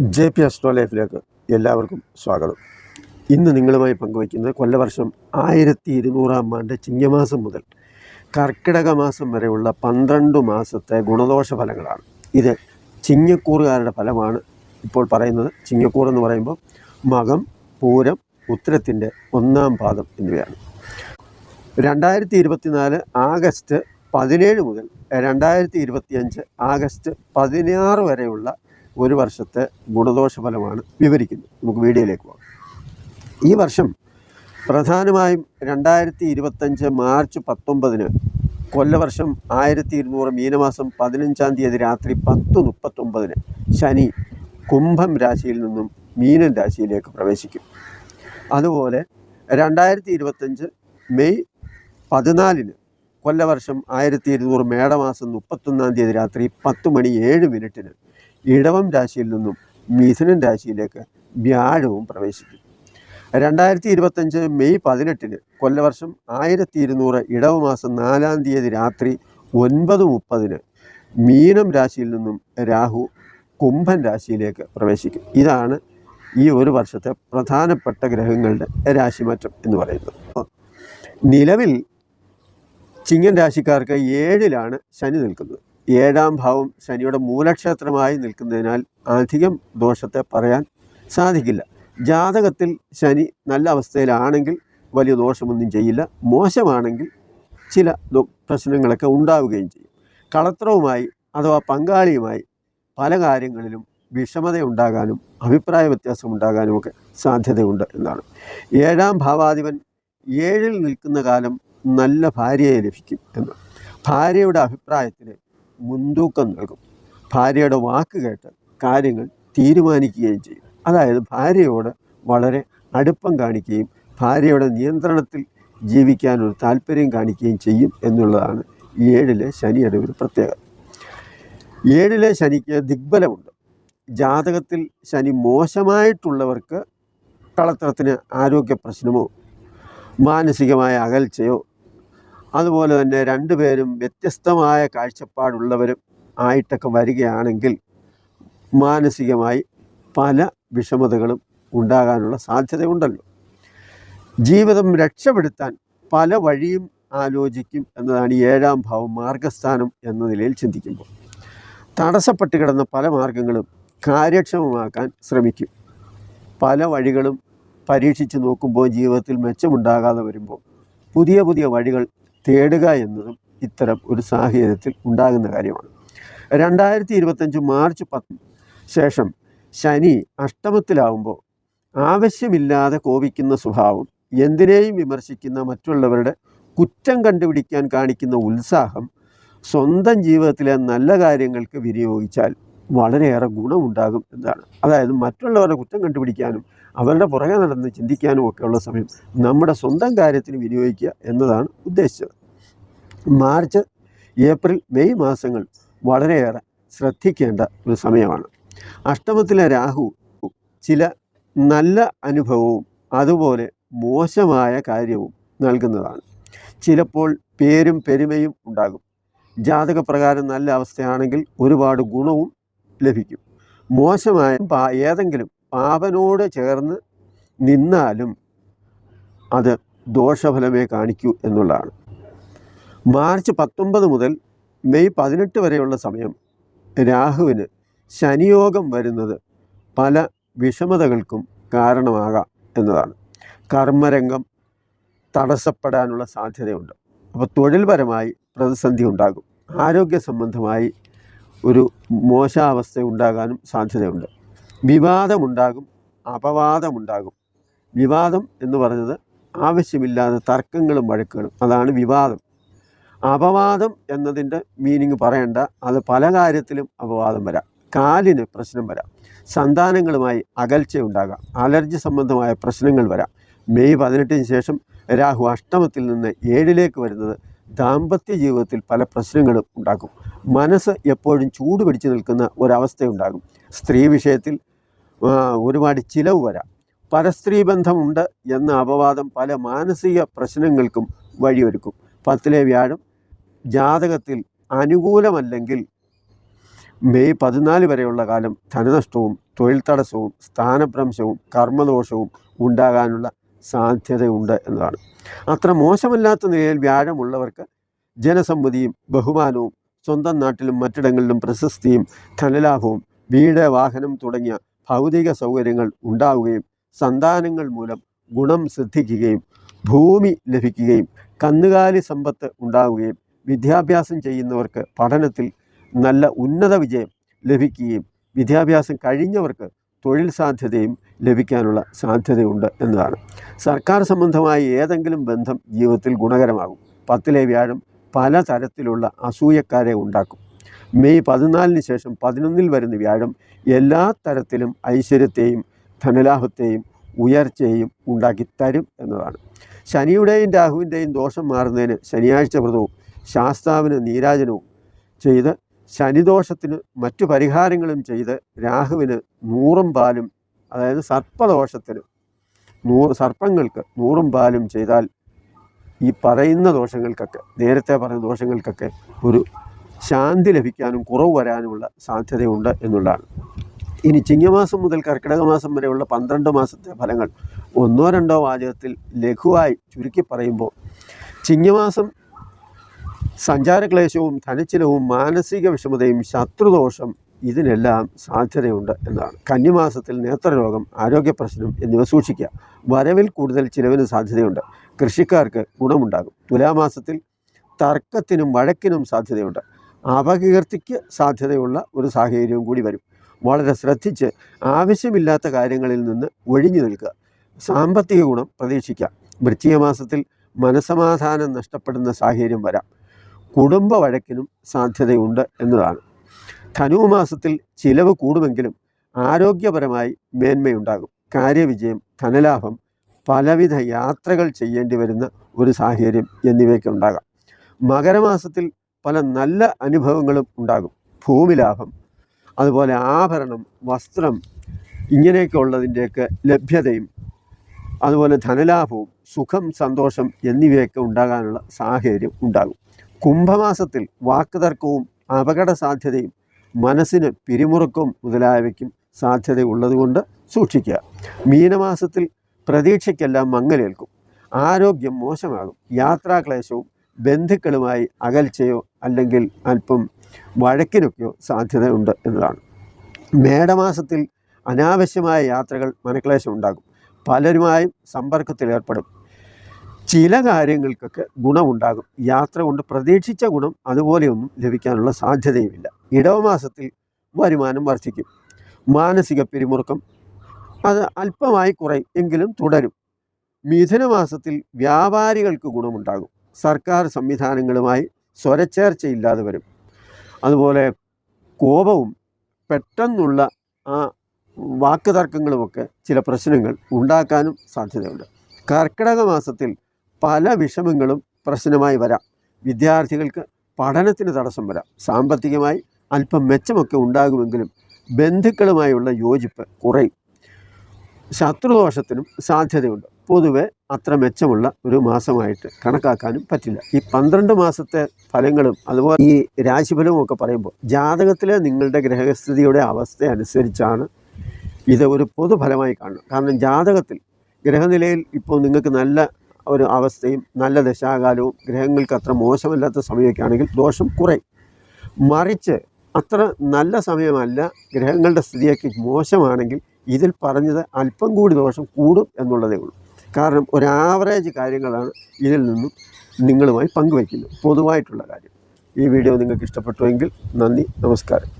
J P astro ലൈഫിലേക്ക് എല്ലാവർക്കും സ്വാഗതം. ഇന്ന് നിങ്ങളുമായി പങ്കുവയ്ക്കുന്നത് കൊല്ലവർഷം ആയിരത്തി ഇരുന്നൂറാം ആണ്ട് ചിങ്ങമാസം മുതൽ കർക്കിടക മാസം വരെയുള്ള പന്ത്രണ്ട് മാസത്തെ ഗുണദോഷ ഫലങ്ങളാണ്. ഇത് ചിങ്ങക്കൂറുകാരുടെ ഫലമാണ് ഇപ്പോൾ പറയുന്നത്. ചിങ്ങക്കൂർ എന്ന് പറയുമ്പോൾ മകം പൂരം ഉത്തരത്തിന്റെ ഒന്നാം പാദം എന്നിവയാണ്. രണ്ടായിരത്തി ഇരുപത്തിനാല് ആഗസ്റ്റ് പതിനേഴ് മുതൽ രണ്ടായിരത്തി ഇരുപത്തിയഞ്ച് ആഗസ്റ്റ് പതിനാറ് വരെയുള്ള ഒരു വർഷത്തെ ഗുണദോഷ ഫലമാണ് വിവരിക്കുന്നത്. നമുക്ക് വീഡിയോയിലേക്ക് പോകാം. ഈ വർഷം പ്രധാനമായും രണ്ടായിരത്തി ഇരുപത്തഞ്ച് മാർച്ച് പത്തൊമ്പതിന് കൊല്ലവർഷം ആയിരത്തി ഇരുന്നൂറ് മീനമാസം പതിനഞ്ചാം തീയതി രാത്രി പത്ത് മുപ്പത്തൊമ്പതിന് ശനി കുംഭം രാശിയിൽ നിന്നും മീനൻ രാശിയിലേക്ക് പ്രവേശിക്കും. അതുപോലെ രണ്ടായിരത്തി ഇരുപത്തഞ്ച് മെയ് പതിനാലിന് കൊല്ലവർഷം ആയിരത്തി ഇരുന്നൂറ് മേടമാസം മുപ്പത്തൊന്നാം തീയതി രാത്രി പത്ത് മണി ഏഴ് മിനിറ്റിന് ഇടവം രാശിയിൽ നിന്നും മിഥുനൻ രാശിയിലേക്ക് വ്യാഴവും പ്രവേശിക്കും. രണ്ടായിരത്തി ഇരുപത്തഞ്ച് മെയ് പതിനെട്ടിന് കൊല്ലവർഷം ആയിരത്തി ഇരുന്നൂറ് ഇടവമാസം നാലാം തീയതി രാത്രി ഒൻപത് മുപ്പതിന് മീനം രാശിയിൽ നിന്നും രാഹു കുംഭൻ രാശിയിലേക്ക് പ്രവേശിക്കും. ഇതാണ് ഈ ഒരു വർഷത്തെ പ്രധാനപ്പെട്ട ഗ്രഹങ്ങളുടെ രാശിമാറ്റം എന്ന് പറയുന്നത്. നിലവിൽ ചിങ്ങൻ രാശിക്കാർക്ക് ഏഴിലാണ് ശനി നിൽക്കുന്നത്. ഏഴാം ഭാവം ശനിയുടെ മൂലക്ഷേത്രമായി നിൽക്കുന്നതിനാൽ അധികം ദോഷത്തെ പറയാൻ സാധിക്കില്ല. ജാതകത്തിൽ ശനി നല്ല അവസ്ഥയിലാണെങ്കിൽ വലിയ ദോഷമൊന്നും ചെയ്യില്ല. മോശമാണെങ്കിൽ ചില പ്രശ്നങ്ങളൊക്കെ ഉണ്ടാവുകയും ചെയ്യും. കളത്രവുമായി അഥവാ പങ്കാളിയുമായി പല കാര്യങ്ങളിലും വിഷമത ഉണ്ടാകാനും അഭിപ്രായ വ്യത്യാസം ഉണ്ടാകാനും ഒക്കെ സാധ്യതയുണ്ട് എന്നാണ്. ഏഴാം ഭാവാധിപൻ ഏഴിൽ നിൽക്കുന്ന കാലം നല്ല ഭാര്യയെ ലഭിക്കും എന്ന് ഭാര്യയുടെ അഭിപ്രായത്തിന് മുൻതൂക്കം നൽകും. ഭാര്യയുടെ വാക്ക് കേട്ട് കാര്യങ്ങൾ തീരുമാനിക്കുകയും ചെയ്യും. അതായത് ഭാര്യയോട് വളരെ അടുപ്പം കാണിക്കുകയും ഭാര്യയുടെ നിയന്ത്രണത്തിൽ ജീവിക്കാനൊരു താല്പര്യം കാണിക്കുകയും ചെയ്യും എന്നുള്ളതാണ് ഏഴിലെ ശനിയുടെ ഒരു പ്രത്യേകത. ഏഴിലെ ശനിക്ക് ദിഗ്ബലമുണ്ട്. ജാതകത്തിൽ ശനി മോശമായിട്ടുള്ളവർക്ക് കളത്രത്തിന് ആരോഗ്യ പ്രശ്നമോ മാനസികമായ അകൽച്ചയോ അതുപോലെ തന്നെ രണ്ടുപേരും വ്യത്യസ്തമായ കാഴ്ചപ്പാടുള്ളവരും ആയിട്ടൊക്കെ വരികയാണെങ്കിൽ മാനസികമായി പല വിഷമതകളും ഉണ്ടാകാനുള്ള സാധ്യതയുണ്ടല്ലോ. ജീവിതം രക്ഷപ്പെടുത്താൻ പല വഴിയും ആലോചിക്കും എന്നതാണ് ഏഴാം ഭാവം മാർഗസ്ഥാനം എന്ന നിലയിൽ ചിന്തിക്കുമ്പോൾ. തടസ്സപ്പെട്ട് കിടന്ന പല മാർഗങ്ങളും കാര്യക്ഷമമാക്കാൻ ശ്രമിക്കും. പല വഴികളും പരീക്ഷിച്ച് നോക്കുമ്പോൾ ജീവിതത്തിൽ മെച്ചമുണ്ടാകാതെ വരുമ്പോൾ പുതിയ പുതിയ വഴികൾ തേടുക എന്നതും ഇത്തരം ഒരു സാഹചര്യത്തിൽ ഉണ്ടാകുന്ന കാര്യമാണ്. രണ്ടായിരത്തി ഇരുപത്തഞ്ച് മാർച്ച് പത്ത് ശേഷം ശനി അഷ്ടമത്തിലാവുമ്പോൾ ആവശ്യമില്ലാതെ കോപിക്കുന്ന സ്വഭാവം എന്തിനേയും വിമർശിക്കുന്ന മറ്റുള്ളവരുടെ കുറ്റം കണ്ടുപിടിക്കാൻ കാണിക്കുന്ന ഉത്സാഹം സ്വന്തം ജീവിതത്തിലെ നല്ല കാര്യങ്ങൾക്ക് വിനിയോഗിച്ചാൽ വളരെയേറെ ഗുണമുണ്ടാകും എന്നാണ്. അതായത് മറ്റുള്ളവരുടെ കുറ്റം കണ്ടുപിടിക്കാനും അവരുടെ പുറകെ നടന്ന് ചിന്തിക്കാനും ഒക്കെയുള്ള സമയം നമ്മുടെ സ്വന്തം കാര്യത്തിന് വിനിയോഗിക്കുക എന്നതാണ് ഉദ്ദേശിച്ചത്. മാർച്ച് ഏപ്രിൽ മെയ് മാസങ്ങൾ വളരെയേറെ ശ്രദ്ധിക്കേണ്ട ഒരു സമയമാണ്. അഷ്ടമത്തിലെ രാഹു ചില നല്ല അനുഭവവും അതുപോലെ മോശമായ കാര്യവും നൽകുന്നതാണ്. ചിലപ്പോൾ പേരും പെരുമയും ഉണ്ടാകും. ജാതകപ്രകാരം നല്ല അവസ്ഥയാണെങ്കിൽ ഒരുപാട് ഗുണവും ലഭിക്കും. മോശമായ ഏതെങ്കിലും പാപനോട് ചേർന്ന് നിന്നാലും അത് ദോഷഫലമേ കാണിക്കൂ എന്നുള്ളതാണ്. മാർച്ച് പത്തൊമ്പത് മുതൽ മെയ് പതിനെട്ട് വരെയുള്ള സമയം രാഹുവിന് ശനിയോഗം വരുന്നത് പല വിഷമതകൾക്കും കാരണമാകാം എന്നതാണ്. കർമ്മരംഗം തടസ്സപ്പെടാനുള്ള സാധ്യതയുണ്ട്. അപ്പോൾ തൊഴിൽപരമായി പ്രതിസന്ധി ഉണ്ടാകും. ആരോഗ്യ സംബന്ധമായി ഒരു മോശാവസ്ഥ ഉണ്ടാകാനും സാധ്യതയുണ്ട്. വിവാദമുണ്ടാകും അപവാദമുണ്ടാകും. വിവാദം എന്ന് പറഞ്ഞത് ആവശ്യമില്ലാതെ തർക്കങ്ങളും വഴക്കുകളും അതാണ് വിവാദം. അപവാദം എന്നതിന്റെ മീനിങ് പറയണ്ട അത് പല കാര്യത്തിലും അപവാദം വരാം. കാലിന് പ്രശ്നം വരാം. സന്താനങ്ങളുമായി അകൽച്ച ഉണ്ടാകാം അലർജി സംബന്ധമായ പ്രശ്നങ്ങൾ വരാം. മെയ് പതിനെട്ടിന് ശേഷം രാഹു അഷ്ടമത്തിൽ നിന്ന് ഏഴിലേക്ക് വരുന്നത് ദാമ്പത്യ ജീവിതത്തിൽ പല പ്രശ്നങ്ങളും ഉണ്ടാക്കും മനസ്സ് എപ്പോഴും ചൂട് പിടിച്ചു നിൽക്കുന്ന ഒരവസ്ഥയുണ്ടാകും. സ്ത്രീ വിഷയത്തിൽ ഒരുപാട് ചിലവ് വരാം. പരസ്ത്രീ ബന്ധമുണ്ട് എന്ന അപവാദം പല മാനസിക പ്രശ്നങ്ങൾക്കും വഴിയൊരുക്കും. പത്തിലെ വ്യാഴം ജാതകത്തിൽ അനുകൂലമല്ലെങ്കിൽ മെയ് പതിനാല് വരെയുള്ള കാലം ധനനഷ്ടവും തൊഴിൽ തടസ്സവും സ്ഥാനഭ്രംശവും കർമ്മദോഷവും ഉണ്ടാകാനുള്ള സാധ്യതയുണ്ട് എന്നതാണ്. അത്ര മോശമല്ലാത്ത നിലയിൽ വ്യാഴമുള്ളവർക്ക് ജനസമ്മതിയും ബഹുമാനവും സ്വന്തം നാട്ടിലും മറ്റിടങ്ങളിലും പ്രശസ്തിയും ധനലാഭവും വീട് വാഹനം തുടങ്ങിയ ഭൗതിക സൗകര്യങ്ങൾ ഉണ്ടാവുകയും സന്താനങ്ങൾ മൂലം ഗുണം സിദ്ധിക്കുകയും ഭൂമി ലഭിക്കുകയും കന്നുകാലി സമ്പത്ത് ഉണ്ടാവുകയും വിദ്യാഭ്യാസം ചെയ്യുന്നവർക്ക് പഠനത്തിൽ നല്ല ഉന്നത വിജയം ലഭിക്കുകയും വിദ്യാഭ്യാസം കഴിഞ്ഞവർക്ക് തൊഴിൽ സാധ്യതയും ലഭിക്കാനുള്ള സാധ്യതയുണ്ട് എന്നതാണ്. സർക്കാർ സംബന്ധമായ ഏതെങ്കിലും ബന്ധം ജീവിതത്തിൽ ഗുണകരമാകും. പത്തിലെ വ്യാഴം പല തരത്തിലുള്ള അസൂയക്കാരെ ഉണ്ടാക്കും. മെയ് പതിനാലിന് ശേഷം പതിനൊന്നിൽ വരുന്ന വ്യാഴം എല്ലാ തരത്തിലും ഐശ്വര്യത്തെയും ധനലാഭത്തെയും ഉയർച്ചയെയും ഉണ്ടാക്കി തരും എന്നതാണ്. ശനിയുടെയും രാഹുവിന്റെയും ദോഷം മാറുന്നതിന് ശനിയാഴ്ച വ്രതവും ശാസ്താവിന് നീരാജനവും ചെയ്ത് ശനിദോഷത്തിന് മറ്റു പരിഹാരങ്ങളും ചെയ്ത് രാഹുവിന് നൂറും പാലും അതായത് സർപ്പദോഷത്തിന് നൂറ് സർപ്പങ്ങൾക്ക് നൂറും പാലും ചെയ്താൽ ഈ പറയുന്ന ദോഷങ്ങൾക്കൊക്കെ നേരത്തെ പറഞ്ഞ ദോഷങ്ങൾക്കൊക്കെ ഒരു ശാന്തി ലഭിക്കാനും കുറവ് വരാനുമുള്ള സാധ്യതയുണ്ട് എന്നുള്ളതാണ്. ഇനി ചിങ്ങമാസം മുതൽ കർക്കിടക മാസം വരെയുള്ള പന്ത്രണ്ട് മാസത്തെ ഫലങ്ങൾ ഒന്നോ രണ്ടോ വാചകത്തിൽ ലഘുവായി ചുരുക്കി പറയുമ്പോൾ ചിങ്ങമാസം സഞ്ചാരക്ലേശവും ധനച്ചിലവും മാനസിക വിഷമതയും ശത്രുദോഷം ഇതിനെല്ലാം സാധ്യതയുണ്ട് എന്നാണ്. കന്നിമാസത്തിൽ നേത്രരോഗം ആരോഗ്യ പ്രശ്നം എന്നിവ സൂക്ഷിക്കുക. വരവിൽ കൂടുതൽ ചിലവിന് സാധ്യതയുണ്ട്. കൃഷിക്കാർക്ക് ഗുണമുണ്ടാകും. തുലാമാസത്തിൽ തർക്കത്തിനും വഴക്കിനും സാധ്യതയുണ്ട്. അപകീർത്തിക്ക് സാധ്യതയുള്ള ഒരു സാഹചര്യവും കൂടി വരും. വളരെ ശ്രദ്ധിച്ച് ആവശ്യമില്ലാത്ത കാര്യങ്ങളിൽ നിന്ന് ഒഴിഞ്ഞു നിൽക്കുക. സാമ്പത്തിക ഗുണം പ്രതീക്ഷിക്കാം. വൃശ്ചിക മാസത്തിൽ മനസമാധാനം നഷ്ടപ്പെടുന്ന സാഹചര്യം വരാം. കുടുംബ വഴക്കിനും സാധ്യതയുണ്ട് എന്നതാണ്. ധനുമാസത്തിൽ ചിലവ് കൂടുമെങ്കിലും ആരോഗ്യപരമായി മേന്മയുണ്ടാകും. കാര്യവിജയം ധനലാഭം പലവിധ യാത്രകൾ ചെയ്യേണ്ടി വരുന്ന ഒരു സാഹചര്യം എന്നിവയൊക്കെ ഉണ്ടാകാം. മകരമാസത്തിൽ പല നല്ല അനുഭവങ്ങളും ഉണ്ടാകും. ഭൂമി ലാഭം അതുപോലെ ആഭരണം വസ്ത്രം ഇങ്ങനെയൊക്കെ ഉള്ളതിന്റെയൊക്കെ ലഭ്യതയും അതുപോലെ ധനലാഭവും സുഖം സന്തോഷം എന്നിവയൊക്കെ ഉണ്ടാകാനുള്ള സാഹചര്യം ഉണ്ടാകും. കുംഭമാസത്തിൽ വാക്കുതർക്കവും അപകട സാധ്യതയും മനസ്സിന് പിരിമുറുക്കവും മുതലായവയ്ക്കും സാധ്യതയുള്ളതുകൊണ്ട് സൂക്ഷിക്കുക. മീനമാസത്തിൽ പ്രതീക്ഷയ്ക്കെല്ലാം മങ്ങലേൽക്കും. ആരോഗ്യം മോശമാകും. യാത്രാക്ലേശവും ബന്ധുക്കളുമായി അകൽച്ചയോ അല്ലെങ്കിൽ അല്പം വഴക്കിനൊക്കെയോ സാധ്യതയുണ്ട് എന്നതാണ്. മേടമാസത്തിൽ അനാവശ്യമായ യാത്രകൾ മനക്ലേശം ഉണ്ടാകും. പലരുമായും സമ്പർക്കത്തിൽ ഏർപ്പെടും ചില കാര്യങ്ങൾക്കൊക്കെ ഗുണമുണ്ടാകും. യാത്ര കൊണ്ട് പ്രതീക്ഷിച്ച ഗുണം അതുപോലെയൊന്നും ലഭിക്കാനുള്ള സാധ്യതയുമില്ല. ഇടവമാസത്തിൽ വരുമാനം വർദ്ധിക്കും. മാനസിക പിരിമുറുക്കം അത് അല്പമായി കുറയും എങ്കിലും തുടരും. മിഥുനമാസത്തിൽ വ്യാപാരികൾക്ക് ഗുണമുണ്ടാകും. സർക്കാർ സംവിധാനങ്ങളുമായി സ്വരച്ചേർച്ചയില്ലാതെ വരും. അതുപോലെ കോപവും പെട്ടെന്നുള്ള ആ വാക്കുതർക്കങ്ങളുമൊക്കെ ചില പ്രശ്നങ്ങൾ ഉണ്ടാക്കാനും സാധ്യതയുണ്ട്. കർക്കിടക മാസത്തിൽ പല വിഷമങ്ങളും പ്രശ്നമായി വരാം. വിദ്യാർത്ഥികൾക്ക് പഠനത്തിന് തടസ്സം വരാം. സാമ്പത്തികമായി അല്പം മെച്ചമൊക്കെ ഉണ്ടാകുമെങ്കിലും ബന്ധുക്കളുമായുള്ള യോജിപ്പ് കുറയും. ശത്രുദോഷത്തിനും സാധ്യതയുണ്ട്. പൊതുവെ അത്ര മെച്ചമുള്ള ഒരു മാസമായിട്ട് കണക്കാക്കാനും പറ്റില്ല. ഈ പന്ത്രണ്ട് മാസത്തെ ഫലങ്ങളും അതുപോലെ ഈ രാശിഫലവും ഒക്കെ പറയുമ്പോൾ ജാതകത്തിലെ നിങ്ങളുടെ ഗ്രഹസ്ഥിതിയുടെ അവസ്ഥ അനുസരിച്ചാണ് ഇത് ഒരു പൊതുഫലമായി കാണുന്നത്. കാരണം ജാതകത്തിൽ ഗ്രഹനിലയിൽ ഇപ്പോൾ നിങ്ങൾക്ക് നല്ല ഒരു അവസ്ഥയും നല്ല ദശാകാലവും ഗ്രഹങ്ങൾക്ക് അത്ര മോശമല്ലാത്ത സമയമൊക്കെ ആണെങ്കിൽ ദോഷം കുറയും. മറിച്ച് അത്ര നല്ല സമയമല്ല ഗ്രഹങ്ങളുടെ സ്ഥിതിയൊക്കെ മോശമാണെങ്കിൽ ഇതിൽ പറഞ്ഞത് അല്പം കൂടി ദോഷം കൂടും എന്നുള്ളതേ ഉള്ളൂ. കാരണം ഒരു ആവറേജ് കാര്യങ്ങളാണ് ഇതിൽ നിന്നും നിങ്ങളുമായി പങ്കുവയ്ക്കുന്നത്. പൊതുവായിട്ടുള്ള കാര്യം. ഈ വീഡിയോ നിങ്ങൾക്ക് ഇഷ്ടപ്പെട്ടുവെങ്കിൽ നന്ദി നമസ്കാരം.